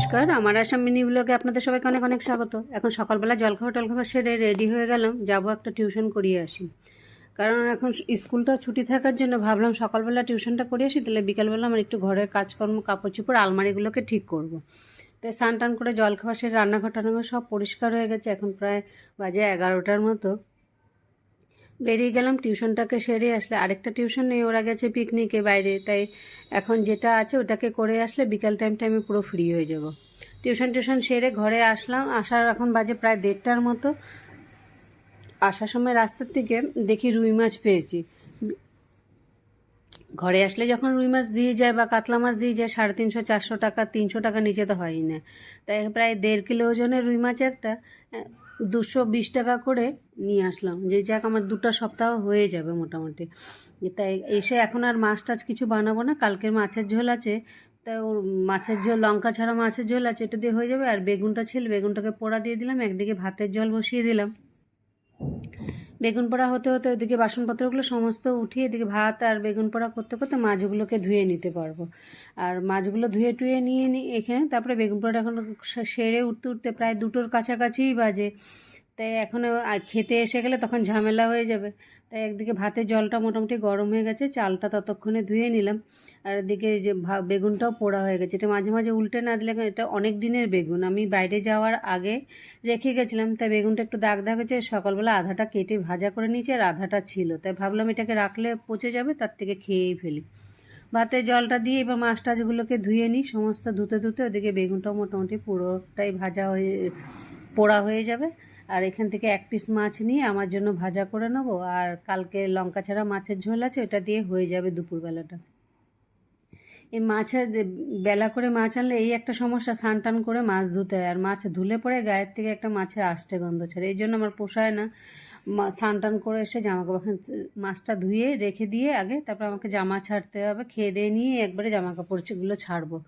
নমস্কার, আমার আসাম মিনি ব্লগে আপনাদের সবাইকে অনেক অনেক স্বাগত। এখন সকালবেলা জলখাবার টলখাবার সেরে রেডি হয়ে গেলাম, যাব একটা টিউশন করিয়ে আসি। কারণ এখন স্কুলটা ছুটি থাকার জন্য ভাবলাম সকালবেলা টিউশনটা করে আসি, তাহলে বিকালবেলা আমার একটু ঘরের কাজকর্ম, কাপড় চোপড়, আলমারিগুলোকে ঠিক করব। তাই স্নান টান করে জলখাবার সেরে রান্নাঘর টান্নাঘর সব পরিষ্কার হয়ে গেছে, এখন প্রায় বাজে এগারোটার মতো। বেরিয়ে গেলাম, টিউশনটাকে সেরে আসলে আরেকটা টিউশন নেই, ওরা গেছে পিকনিকে বাইরে, তাই এখন যেটা আছে ওটাকে করে আসলে বিকাল টাইমটা আমি পুরো ফ্রি হয়ে যাব। টিউশন টিউশন সেরে ঘরে আসলাম, আসার এখন বাজে প্রায় দেড়টার মতো। আসার সময় রাস্তার থেকে দেখি রুই মাছ পেয়েছি। ঘরে আসলে যখন রুই মাছ দিয়ে যায় বা কাতলা মাছ দিয়ে যায়, সাড়ে তিনশো, চারশো টাকা, তিনশো টাকা নিচে তো হয়ই না। তাই প্রায় দেড় কিলো ওজনের রুই মাছ একটা দুশো বিশ টাকা করে নিয়ে আসলাম। যে যাক, আমার দুটা সপ্তাহ হয়ে যাবে মোটামুটি। তাই এসে এখন আর মাছ টাছ কিছু বানাবো না। কালকের মাছের ঝোল আছে, তা ওর মাছের ঝোল, লঙ্কা ছাড়া মাছের ঝোল আছে, এটা দিয়ে হয়ে যাবে। আর বেগুনটা ছিল, বেগুনটাকে পোড়া দিয়ে দিলাম, একদিকে ভাতের জল বসিয়ে দিলাম। বেগুন পোড়া হতে হতে ওইদিকে বাসনপত্রগুলো সমস্ত উঠিয়ে এদিকে ভাত আর বেগুন পোড়া করতে করতে মাছগুলোকে ধুয়ে নিতে পারব। আর মাছগুলো ধুয়ে টুয়ে নিয়ে নিই এখানে তারপরে বেগুন পোড়াটা এখন সেরে উঠতে উঠতে প্রায় দুটোর কাছাকাছিই বাজে। তাই এখন খেতে এসে গেলে তখন ঝামেলা হয়ে যাবে। তাই একদিকে ভাতের জলটা মোটামুটি গরম হয়ে গেছে, চালটা ততক্ষণে ধুয়ে নিলাম। আর এদিকে যে বেগুনটাও পোড়া হয়ে গেছে। এটা মাঝে মাঝে উল্টে না দিলে এটা অনেক দিনের বেগুন। আমি বাইরে যাওয়ার আগে রেখে গেছিলাম, তাই বেগুনটা একটু দাগ দাগ হয়েছে। সকালবেলা আধাটা কেটে ভাজা করে নিয়েছি আর আধাটা ছিল। তাই ভাবলাম এটাকে রাখলে পচে যাবে, তার থেকে খেয়েই ফেলি। ভাতের জলটা দিয়ে এবার মাছ টাছগুলোকে ধুয়ে নিই। সমস্ত ধুতে ধুতে ওদিকে বেগুনটাও মোটামুটি পুরোটাই ভাজা হয়ে, পোড়া হয়ে যাবে। আর এখান থেকে এক পিস মাছ নিয়ে আমার জন্য ভাজা করে নেব। আর কালকে লঙ্কা ছাড়া মাছের ঝোল আছে, ওটা দিয়ে হয়ে যাবে দুপুরবেলাটা। এই মাছের বেলা করে মাছ আনলে এই একটা সমস্যা, স্নান টান করে মাছ ধুতে হয়। আর মাছ ধুলে পরে গায়ের থেকে একটা মাছের আষ্টে গন্ধ ছাড়ে। এই জন্য আমার পোষায় না। স্নান টান করে এসে জামা কাপড় মাছটা ধুয়ে রেখে দিয়ে আগে তারপর আমাকে জামা ছাড়তে হবে। খেয়ে দিয়ে নিয়ে একবারে জামা কাপড়গুলো ছাড়বো।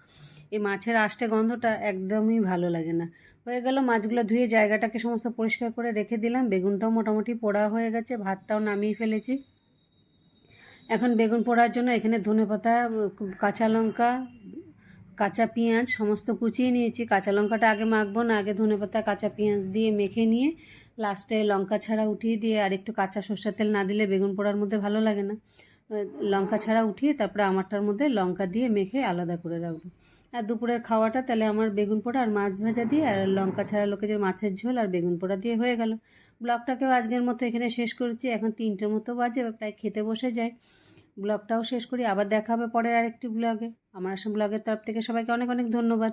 এই মাছের আষ্টে গন্ধটা একদমই ভালো লাগে না। হয়ে গেল, মাছগুলো ধুয়ে জায়গাটাকে সমস্ত পরিষ্কার করে রেখে দিলাম। বেগুনটাও মোটামুটি পোড়া হয়ে গেছে, ভাতটাও নামিয়ে ফেলেছি। এখন বেগুন পোড়ার জন্য এখানে ধনে পাতা, কাঁচা লঙ্কা, কাঁচা পেঁয়াজ সমস্ত কুচিয়ে নিয়েছি। কাঁচা লঙ্কাটা আগে মাখবো, না আগে ধনে পাতা, কাঁচা পেঁয়াজ দিয়ে মেখে নিয়ে লাস্টে লঙ্কা ছাড়া উঠিয়ে দিয়ে আর একটু কাঁচা সর্ষের তেল না দিলে বেগুন পোড়ার মধ্যে ভালো লাগে না। লঙ্কা ছাড়া উঠিয়ে তারপরে আমারটার মধ্যে লঙ্কা দিয়ে মেখে আলাদা করে রাখব। আর দুপুরের খাওয়াটা তাহলে আমার বেগুন পোড়া আর মাছ ভাজা দিয়ে, আর লঙ্কা ছাড়া লোকে যে মাছের ঝোল আর বেগুন পোড়া দিয়ে হয়ে গেল। ব্লগটাকেও আজকের মতো এখানে শেষ করেছি। এখন তিনটের মতো বাজে প্রায় খেতে বসে যায় ব্লগটাও শেষ করি, আবার দেখা হবে পরের আরেকটি ব্লগে। আমার আসলে ব্লগের তরফ থেকে সবাইকে অনেক অনেক ধন্যবাদ।